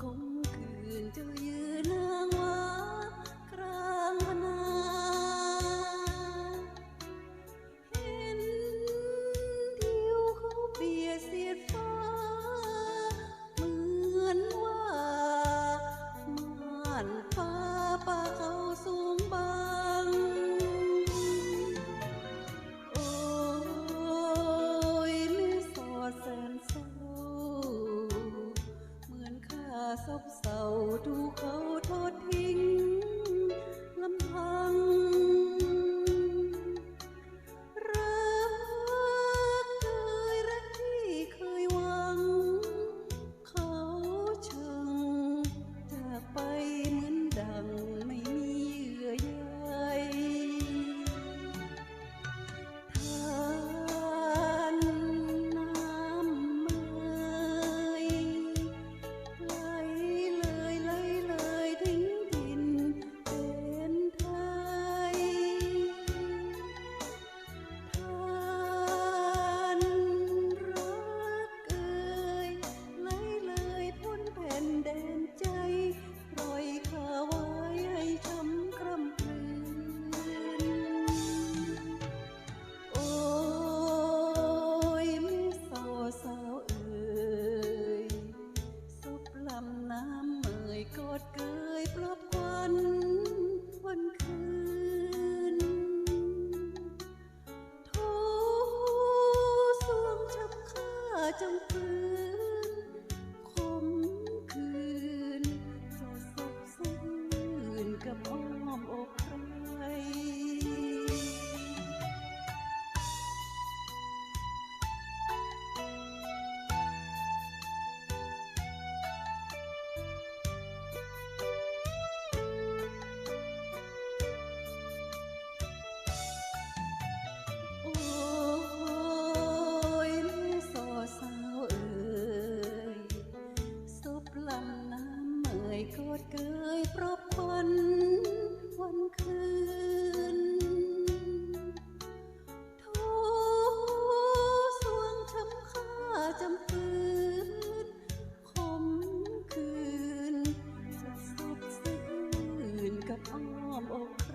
คมคืนจ้ยืนนางว้ากลางนาเห็นทิวเขาเบียดเสียดฟ้า เหมือนว่ามานฟ้าป่าเขาสูงบัง โอ้ยแม่สอดแสนเศ ซบเศร้าดูเขาทอดทิ้ง trong thương โกรดเกยเพราะพันวันคืนทูสวงช้ำค่าจำปืนคมคืนจะสบสื่นกับอ้อมอกใคร